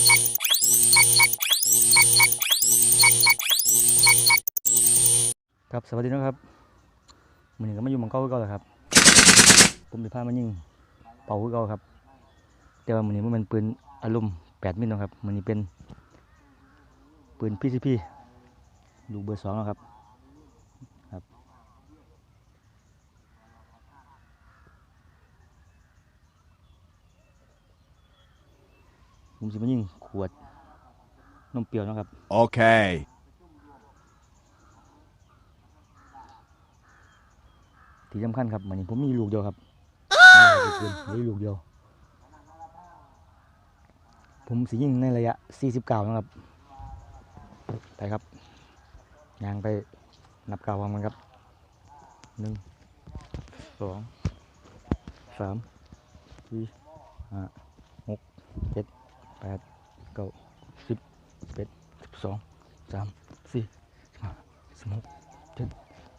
ครับสวัสดีนะครับมือหนึ่งก็มาอยู่มังเก้าเก็แล้วครับ ผมไปพามายิงเป่าเก็ครับ แต่ว่ามือนี้มันเป็นปืนอารมณ์แปดมิลนะครับมือนี้เป็นปืนพีซีพีลูกเบอร์สองแล้วครับ ผมจะมายิงขวดนมเปรี้ยวนะครับ Okay. ที่สำคัญครับมันนี้ผมมีลูกเดียวครับไม่ได้ปืนมีลูกเดียว ผมสิยิงในระยะ 49 นะครับ ไปครับยางไปนับเก้าพร้อมกันครับหนึ่งสองสามสี่ห้าหกเจ็ด แปดเก้าสิบเอ็ดสิบสองสามสี่สิบห้าสิบหกเจ็ด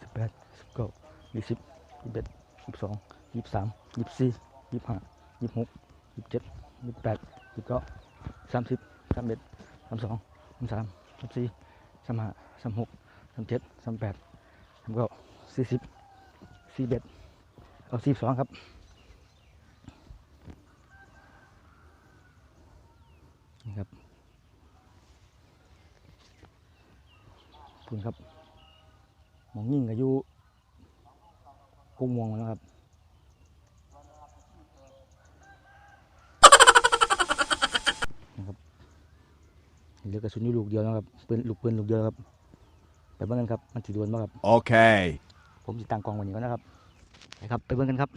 สิบแปดสิบเก้ายี่สิบยี่สิบเอ็ดยี่สิบสองยี่สิบสามยี่สิบสี่ยี่สิบห้ายี่สิบหกยี่สิบเจ็ดยี่สิบแปดยี่สิบเก้าสามสิบสามเอ็ดสามสองสามสามสามสี่สามห้าสามหกสามเจ็ดสามแปดสามเก้าสี่สิบสี่เอ็ดเอาสี่สองครับนี่ครับขอบ คุณครับหมองยิ่งกับยูกุ้งมวงนะครับเหลือกระสุนอยู่ลูกเดียวนะครับปืนลูกปืนลูกเดียวครับไปเบิ่งกันครับมันสิดวนบ่ครับ Okay. ผมสิตั้งกล้องไวันนี้ก่อนนะครับไปครับ ไปเบิ่งกันครับ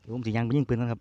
เดี๋ยวผมสิยังไปยิงปืนกันครับ